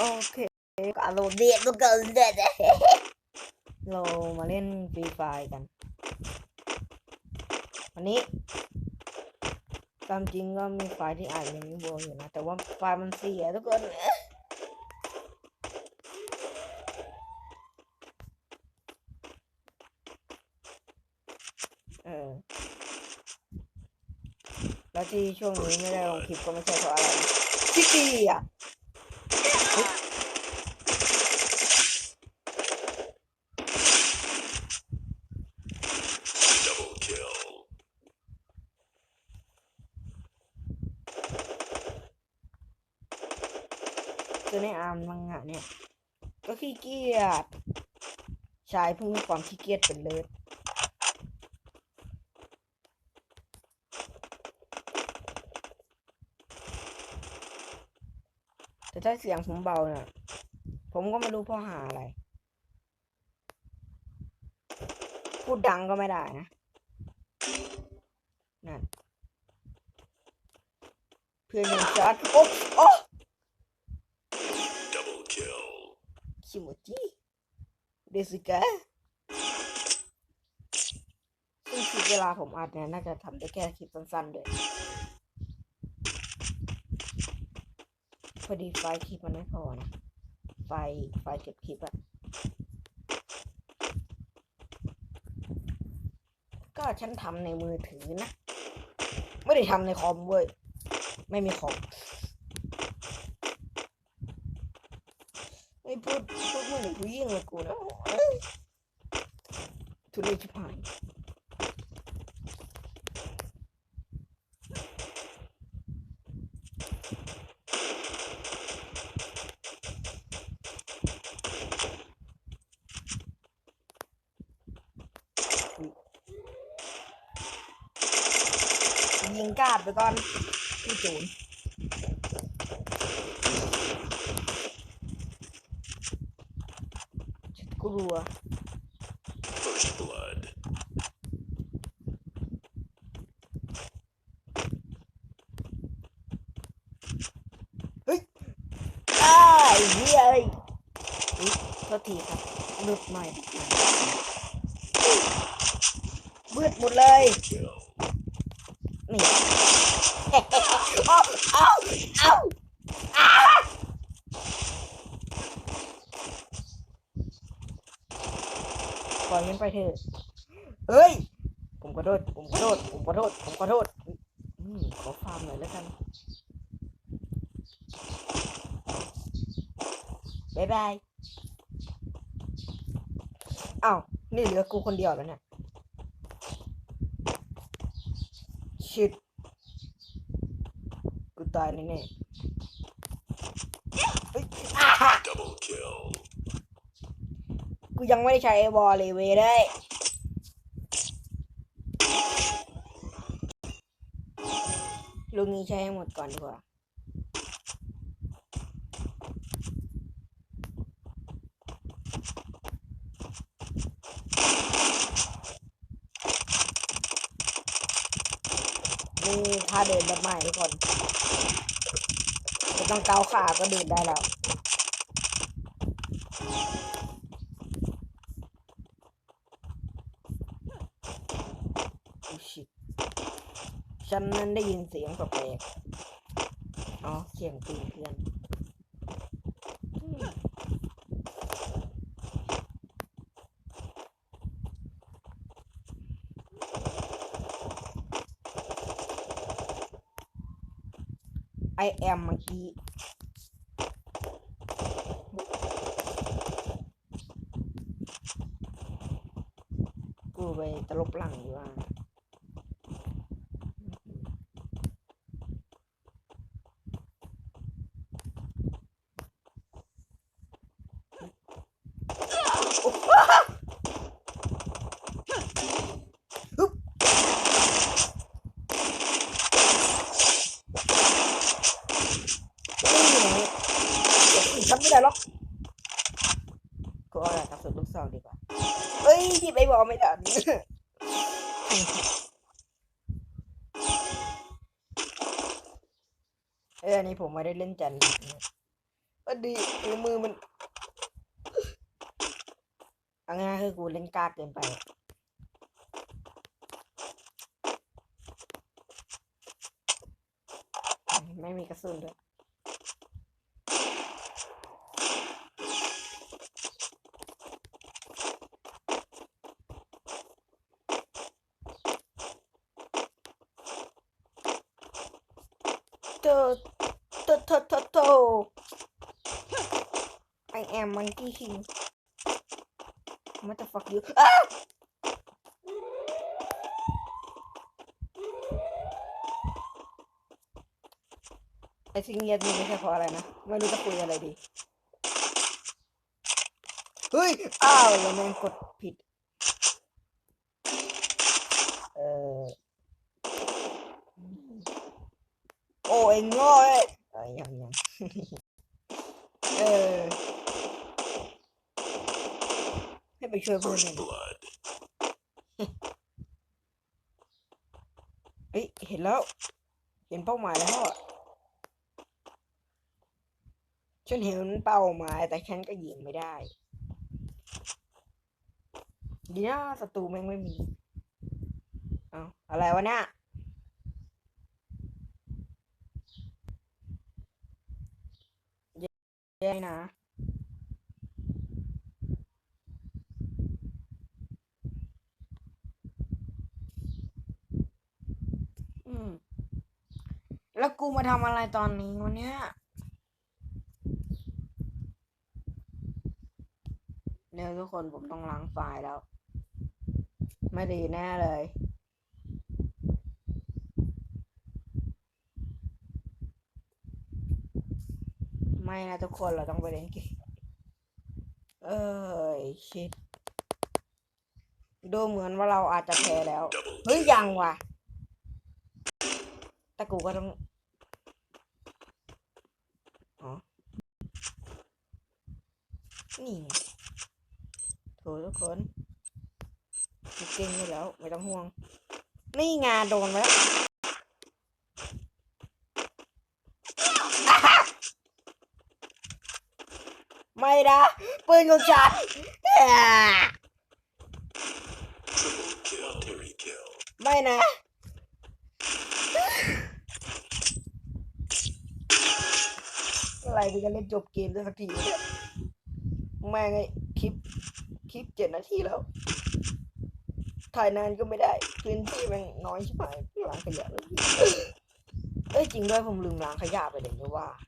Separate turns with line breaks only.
โอเคก็อารมณ์เดียก็เกินเด็ดเรามาเล่นฟรีไฟกัน วันนี้ตามจริงก็มีไฟที่อ่านยังไม่บวอยู่นะ แต่ว่าไฟมันเสียทุกคนเออแล้วที่ช่วงนี้ไม่ได้ลงคลิปก็ไม่ใช่เพราะอะไรชิคกี้อะ
Double kill.
คือในอาร์มมังงะเนี่ย ก็ขี้เกียจชายพิ่งมีความขี้เกียจเป็นเลิศ แต่ถ้าเสียงผมเบาเนี่ะผมก็ไม่รู้พ่อหาอะไร พูดดังก็ไม่ได้นะ นั่น เพื่อนยังจัดโอ้โอ้คิมุจิเดซิกะซึ่งคลิปเวลาผมอัดเนี่ย น่าจะทำได้แค่คลิปสั้นๆด้วย พอดีไฟคลิปมันไม่พอนะ ไฟไฟเก็บคลิปอะก็ฉันทำในมือถือนะ ไม่ได้ทำในคอมเว้ย ไม่มีคอมไม่พูดพูดเหมือนผู้หญิงเลยกูนะทุเรศชิบหายยิง กาดไปก่อนพี่จูนกลัว
First blood.
อ้ายเฮ้ยเอ้ยอุ๊ยโทษทีครับหลุดหน่อยบืดหมดเลย
Kill.
นี่เอาเอาเอาอ้าปล่อยมันไปเถอะ เฮ้ย ผมขอโทษ ผมขอโทษ ผมขอโทษ ผมขอโทษอืมขอฟาร์มหน่อยแล้วกันบายบายอ้าว นี่เหลือกูคนเดียวแล้วเนี่ย ชิดกูตายแน่ๆเฮ้ยอ้า
Double kill.
กูยังไม่ได้ใช้ไอ้บอลเลยเว้ยได้ยลูกนี้ใช้ให้หมดก่อนดีกว่า นี่ท่าเดินแบบใหม่ทุกคนไม่ต้องเกาขาก็เดินได้แล้วฉันนั้นได้ยินเสียงแปลกๆอ๋อ เสียงปืนเพื่อน ไอแอมเมื่อกี้กูไปตลบหลังดีกว่านี่ไงทำไม่ได้หรอกกูเอาอะไรกับสุดลูกซองดีกว่าเอ้ยหยิบไอ้บอลไม่ทันเอออันนี้ผมไม่ได้เล่นจันทร์อดีมือมันอาง่ายคือกูเล่นกล้าเกินไปไม่มีกระสุนด้วย โตโตโตโตโต I am monkey king what the fuck you อ้าไอ้ที่เงียบนี่ไม่ใช่เพราะอะไรนะ ไม่รู้จะคุยอะไรดี เฮ้ย อ้าวแล้วแม่งกดผิด เออ โอ้ยโง่เอ้ยเอ้ยยังยังเออให้ไปช่วยเพื่อนหน่อย
First
ดิ
blood.
เฮ้ยเห็นแล้ว เห็นเป้าหมายแล้วอะฉันเห็นเป้าหมายแต่ฉันก็ยิงไม่ได้ดีนะศัตรูแม่งไม่มี เอาอะไรวะเนี่ย แย่นะอืม แล้วกูมาทำอะไรตอนนี้วะเนี่ยเดี๋ยวทุกคนผมต้องล้างไฟล์แล้ว ไม่ดีแน่เลย ไม่นะทุกคนเราต้องไปเล่นเกมเอ้ยชิดดูเหมือนว่าเราอาจจะแพ้แล้ว เฮ้ยยังว่ะ แต่กูก็ต้องอ๋อนี่โถทุกคนเก่งอยู่แล้ว ไม่ต้องห่วง นี่งานโดนไปแล้ว ไม่นะปืนของฉันอ่าไม่นะอะไรมึงจะเล่นจบเกมได้สักทีแม่งไงคลิป คลิปเจ็ดนาทีแล้ว ถ่ายนานก็ไม่ได้พื้นที่แม่งน้อยใชิบหายล้างขยะเอ้ยจริงด้วยผมลืมล้างขยะไปเลยด้วยว่า